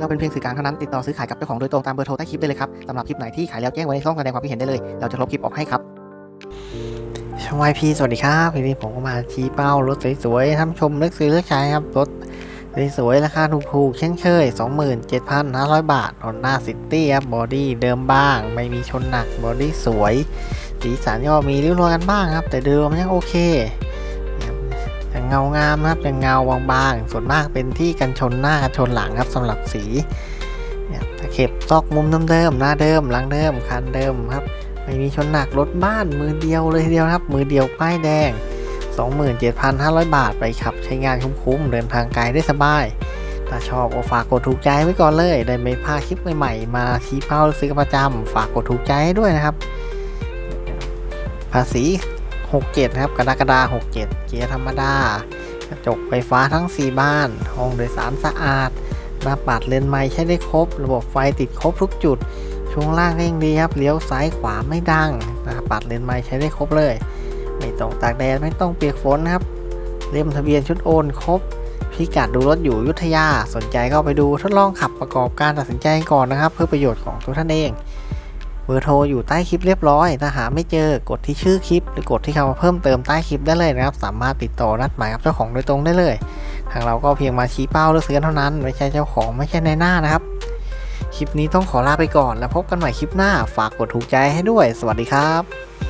เราเป็นเพียงสื่อกลางเท่านั้นติดต่อซื้อขายกับเจ้าของโดยตรงตามเบอร์โทรใต้คลิปได้เลยครับสำหรับคลิปไหนที่ขายแล้วแจ้งไว้ในช่องแสดงความคิดเห็นได้เลย เราจะลบคลิปออกให้ครับช่องวายพีสวัสดีครับวันนี้ผมก็มาชี้เป้ารถสวยๆท่านชมเลือกซื้อเลือกใช้ครับรถสวยๆราคาถูกๆเช่นเคย 27,500 บาท Honda City ครับบอดี้เดิมบ้าง ไม่มีชนหนักบอดี้สวย สีสันก็มีริ้วรอยกันบ้างครับ แต่เดิมยังโอเค เงางามนะครับยังเงาบางๆ ส่วนมากเป็นที่กันชนหน้ากันชนหลังครับสำหรับสีเนี่ยตะเข็บซอกมุมเดิมๆหน้าเดิมหลังเดิมคันเดิมครับไม่มีชนหนักรถบ้านมือเดียวเลยทีเดียวครับ มือเดียวป้ายแดง 27,500 บาทไปขับ ใช้งานคุ้มๆเดินทางไกลได้สบายถ้าชอบก็ฝากกดถูกใจไว้ก่อนเลย ได้ไม่พลาดคลิปใหม่ๆมาชี้เป้าซื้อประจำฝากกดถูกใจด้วยนะครับ ภาษี 67ครับกรกฎาคม67 เกียร์ธรรมดากระจกไฟฟ้าทั้ง 4 บ้าน ห้องโดยสารสะอาดหน้าปัดเลนไม้ใช้ได้ครบ ระบบไฟติดครบทุกจุด ช่วงล่างเร่งดีครับเลี้ยวซ้ายขวาไม่ดังหน้าปัดเลนไม้ใช้ได้ครบเลย ไม่ต้องตากแดดไม่ต้องเปียกฝนนะครับเล่มทะเบียนชุดโอนครบพิกัดดูรถอยู่ยุทธยา สนใจก็ไปดูทดลองขับประกอบการตัดสินใจก่อนนะครับ เพื่อประโยชน์ของตัวท่านเอง เบอร์โทรอยู่ใต้คลิปเรียบร้อย ถ้าหาไม่เจอกดที่ชื่อคลิป หรือกดที่คำว่าเพิ่มเติมใต้คลิปได้เลยนะครับ สามารถติดต่อนัดหมายกับเจ้าของโดยตรงได้เลย ทางเราก็เพียงมาชี้เป้าเลือกซื้อนเท่านั้น ไม่ใช่เจ้าของไม่ใช่ในหน้านะครับ คลิปนี้ต้องขอลาไปก่อนแล้วพบกันใหม่คลิปหน้า ฝากกดถูกใจให้ด้วย สวัสดีครับ